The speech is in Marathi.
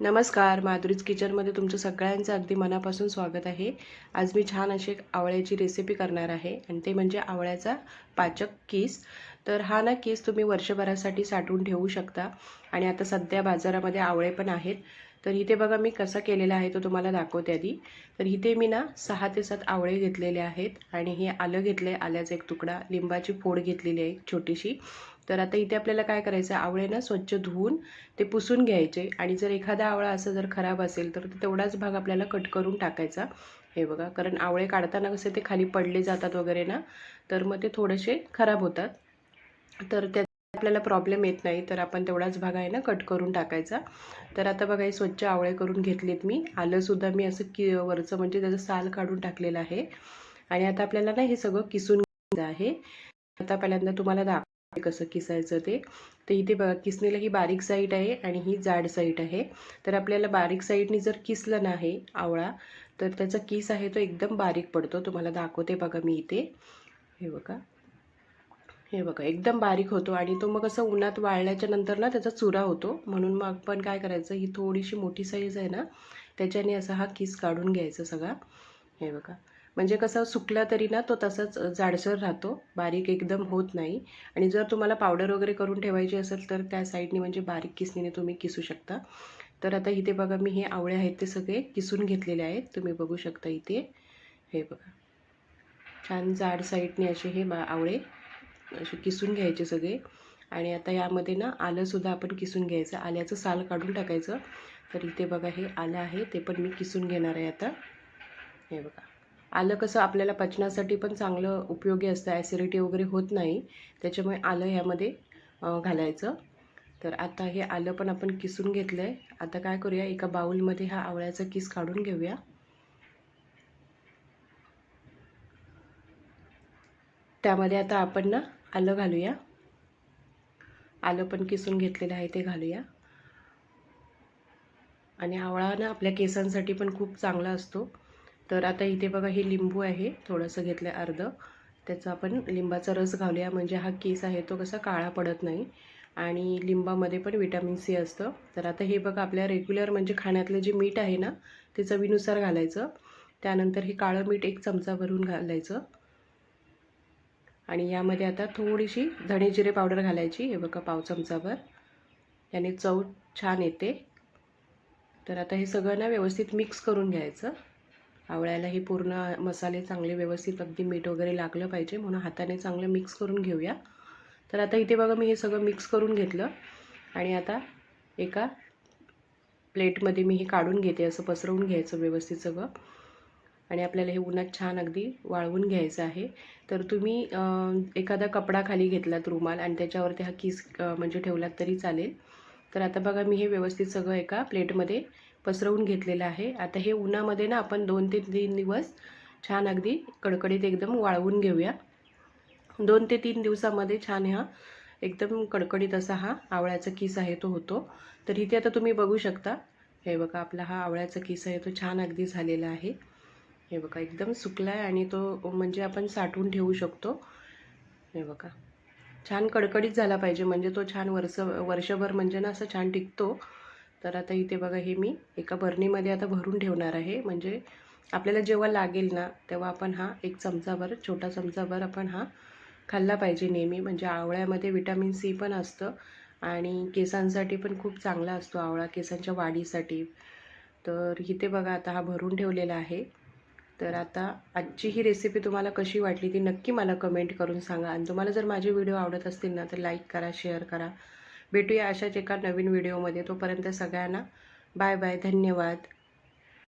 नमस्कार माधुरीज किचनमध्ये तुमचं सगळ्यांचं अगदी मनापासून स्वागत आहे. आज मी छान अशी एक आवळ्याची रेसिपी करणार आहे आणि ते म्हणजे आवळ्याचा पाचक किस. तर हा ना किस तुम्ही वर्षभरासाठी साठवून ठेवू शकता. आणि आता सध्या बाजारामध्ये आवळे पण आहेत. तर इथे बघा मी कसा केलेला आहे तो तुम्हाला दाखवते आधी. तर इथे मी ना सहा ते सात आवळे घेतलेले आहेत आणि हे आलं घेतलं आहे आल्याचा एक तुकडा लिंबाची फोड घेतलेली आहे छोटीशी. तर आता इथे आपल्याला काय करायचं आहे आवळे ना स्वच्छ धुवून ते पुसून घ्यायचे आणि जर एखादा आवळा असं जर खराब असेल तर तेवढाच भाग आपल्याला कट करून टाकायचा. हे बघा कारण आवळे काढताना कसे ते खाली पडले जातात वगैरे ना तर मग ते थोडेसे खराब होतात. तर त्या आपल्याला प्रॉब्लेम येत नाही तर आपण तेवढाच भाग आहे ना कट करून टाकायचा. तर आता बघा हे स्वच्छ आवळे करून घेतलेत मी. आलंसुद्धा मी असं कि वरचं म्हणजे त्याचं साल काढून टाकलेलं आहे. आणि आता आपल्याला ना हे सगळं किसून घ्यायचं आहे. आता पहिल्यांदा तुम्हाला दाखवते कसं किसायचं ते. तर इथे बघा किसणीला ही बारीक साईड आहे आणि ही जाड साईड आहे. तर आपल्याला बारीक साईडनी जर किसलं नाही आवळा तर त्याचा किस आहे तो एकदम बारीक पडतो. तुम्हाला दाखवते बघा मी इथे. हे बघा. हे बघा एकदम बारीक होतो आणि तो मग असं उन्हात वाळल्याच्या नंतर ना त्याचा चुरा होतो. म्हणून मग आपण काय करायचं ही थोडीशी मोठी साईज आहे ना त्याच्याने असा हा किस काढून घ्यायचा सगळा. हे बघा म्हणजे कसं सुकला तरी ना तो तसाच जाडसर राहतो बारीक एकदम होत नाही. आणि जर तुम्हाला पावडर वगैरे करून ठेवायची असेल तर त्या साईडने म्हणजे बारीक किसणीने तुम्ही किसू शकता. तर आता इथे बघा मी हे आवळे आहेत ते सगळे किसून घेतलेले आहेत. तुम्ही बघू शकता इथे. हे बघा छान जाड साईडने असे हे बा आवळे असे किसून घ्यायचे सगळे. आणि आता यामध्ये ना आलंसुद्धा आपण किसून घ्यायचं. आल्याचं साल काढून टाकायचं. तर इथे बघा हे आलं आहे ते पण मी किसून घेणार आहे आता. हे बघा. आलं कसं आपल्याला पचनासाठी पण चांगलं उपयोगी असतं. ॲसिडिटी वगैरे होत नाही. त्याच्यामुळे आलं ह्यामध्ये घालायचं. तर आता हे आलं पण आपण किसून घेतलं आहे आता काय करूया? एका बाऊलमध्ये हा आवळ्याचा किस काढून घेऊया. त्यामध्ये आता आपण ना आलं घालूया. आलं पण किसून घेतलेलं आहे ते घालूया. आणि आवळा ना आपल्या केसांसाठी पण खूप चांगला असतो. तर आता इथे बघा हे लिंबू आहे. थोडंसं घेतलं आहे अर्ध. त्याचा आपण लिंबाचा रस घालूया. म्हणजे हा केस आहे तो कसा काळा पडत नाही. आणि लिंबामध्ये पण विटॅमिन सी असतं. तर आता हे बघा आपल्या रेग्युलर म्हणजे खाण्यातलं जे मीठ आहे ना ते चवीनुसार घालायचं. त्यानंतर हे काळं मीठ एक चमचा भरून घालायचं. आणि यामध्ये आता थोडीशी धणे जिरे पावडर घालायची. हे बघा पाव चमचाभर. याने चव छान येते. तर आता हे सगळं ना व्यवस्थित मिक्स करून घ्यायचं. आवळ्याला हे पूर्ण मसाले चांगले व्यवस्थित अगदी मीठ वगैरे लागलं पाहिजे म्हणून हाताने चांगलं मिक्स करून घेऊया. तर आता इथे बघा मी हे सगळं मिक्स करून घेतलं. आणि आता एका प्लेटमध्ये मी हे काढून घेते असं पसरवून घ्यायचं व्यवस्थित सगळं. आणि आपल्याला हे उन्हात छान अगदी वाळवून घ्यायचं आहे. तर तुम्ही एखादा कपडा खाली घेतलात रुमाल आणि त्याच्यावरती हा किस म्हणजे ठेवलात तरी चालेल. तर आता बघा मी हे व्यवस्थित सगळं एका प्लेटमध्ये पसरवून घेतलेलं आहे. आता हे उन्हामध्ये ना आपण दोन ते तीन दिवस छान अगदी कडकडीत एकदम वाळवून घेऊया. दोन ते तीन दिवसामध्ये छान हा एकदम कडकडीत असा हा आवळ्याचा किस आहे तो होतो. तर इथे आता तुम्ही बघू शकता. हे बघा आपला हा आवळ्याचा किस आहे तो छान अगदी झालेला आहे. हे बघा एकदम सुकला आहे आणि तो म्हणजे आपण साठवून ठेवू शकतो. हे बघा. छान कडकडीत झाला पाहिजे म्हणजे तो छान वर्ष वर्षभर म्हणजे ना असं छान टिकतो. तर आता इथे बघा हे मी एका बरणीमध्ये आता भरून ठेवणार आहे. म्हणजे आपल्याला जेव्हा लागेल ना तेव्हा आपण हा एक चमचाभर छोटा चमचाभर आपण हा खाल्ला पाहिजे नेहमी. म्हणजे आवळ्यामध्ये विटॅमिन सी पण असतं आणि केसांसाठी पण खूप चांगला असतो आवळा केसांच्या वाढीसाठी. तर इथे बघा आता हा भरून ठेवलेला आहे. तर आता आजची ही रेसिपी तुम्हाला कशी वाटली ती नक्की मला कमेंट करून सांगा. आणि तुम्हाला जर माझे व्हिडिओ आवडत असतील ना तर लाईक करा शेअर करा. भेटूया अशाच एका नवीन व्हिडिओमध्ये तोपर्यंत सगळ्यांना बाय बाय धन्यवाद.